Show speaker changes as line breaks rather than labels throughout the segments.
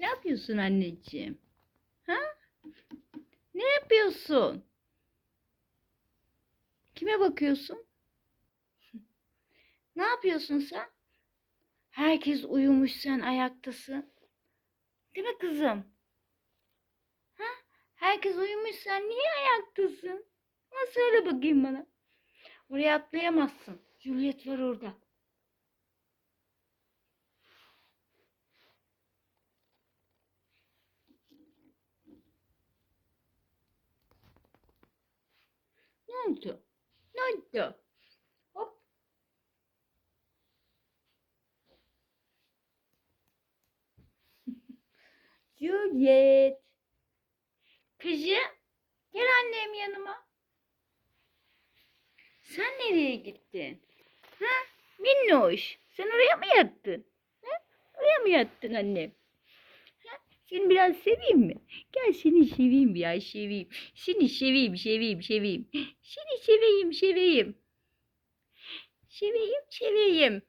Ne yapıyorsun anneciğim? Ha? Ne yapıyorsun? Kime bakıyorsun? Ne yapıyorsun sen? Herkes uyumuş sen ayaktasın. Değil mi kızım? Ha? Herkes uyumuş sen niye ayaktasın? Ha, söyle bakayım bana. Oraya atlayamazsın. Juliet var orada. Oldu? Ne oldu? Hop. Juliet. Kızım, gel annem yanıma. Sen nereye gittin? Ha? Minnoş, sen oraya mı yattın? Ha? Oraya mı yattın annem? Ha? Seni biraz seveyim mi? Gel seni seveyim ya, seveyim. Seni seveyim, seveyim, seveyim. Seni seveyim, seveyim. Seveyim, seveyim.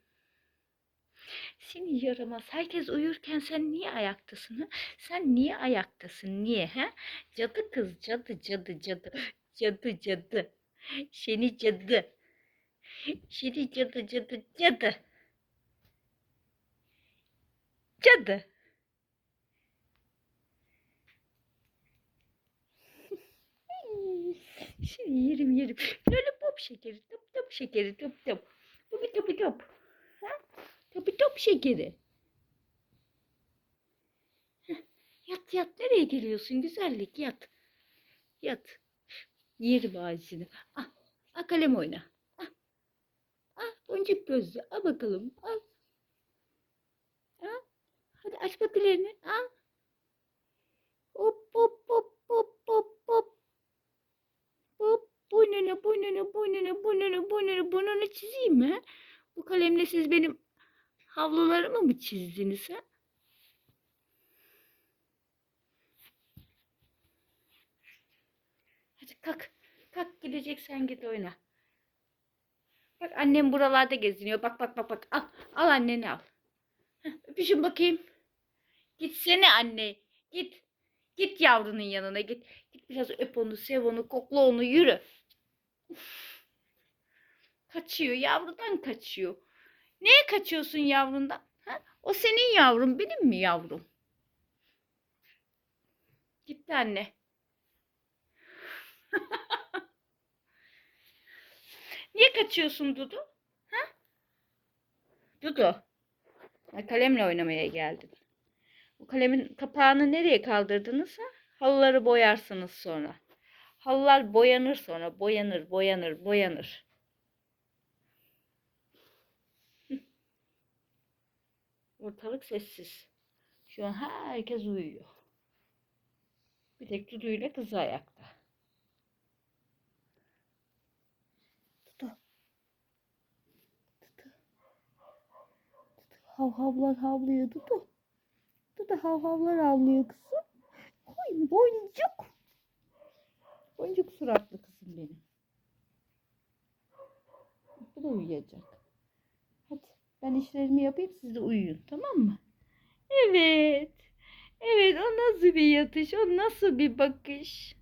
Seni yaramaz. Herkes uyurken sen niye ayaktasın? Ha? Sen niye ayaktasın? Niye? Ha? Cadı kız, cadı, cadı, cadı. Cadı, cadı. Seni cadı. Seni cadı, cadı, cadı. Cadı. Seni yerim yerim. Lollipop şekeri, top top şekeri, top top. Topi topi top. Ha? Topi top şekeri. Heh, Yat yat nereye geliyorsun güzellik yat. Yat. Yerim ağacını. Ah, ah kalem oyna. Ah, ah boncuk gözlü. Al bakalım. Al. Al. Hadi aç patilerini. Hop hop hop hop hop hop. Hop. Burnunu burnunu burnunu burnunu burnunu çizeyim mi? Bu kalemle siz benim havlularımı mı çizdiniz ha? Hadi kalk. Kalk gideceksen git oyna. Bak annem buralarda geziniyor. Bak bak bak bak. Al, al anneni al. Heh, öpüşün bakayım. Gitsene anne. Git. Git yavrunun yanına git. Git biraz öp onu, sev onu, kokla onu, yürü. Kaçıyor, yavrudan kaçıyor. Neye kaçıyorsun yavrundan? Ha? O senin yavrun, benim mi yavrum? Gitti anne. Niye kaçıyorsun Dudu? Ha? Dudu. Kalemle oynamaya geldin. Bu kalemin kapağını nereye kaldırdınız ha? Halıları boyarsınız sonra. Halılar boyanır sonra. Boyanır, boyanır, boyanır. Ortalık sessiz. Şu an herkes uyuyor. Bir tek Dudu ile kızı ayakta. Dudu. Dudu. Dudu. Hav havlar havlıyor Dudu. Dudu hav havlar havlıyor kızım. Oy boncuk. Boncuk suratlı kızım benim. Bu da uyuyacak. Hadi ben işlerimi yapayım siz de uyuyun tamam mı? Evet. Evet o nasıl bir yatış o nasıl bir bakış?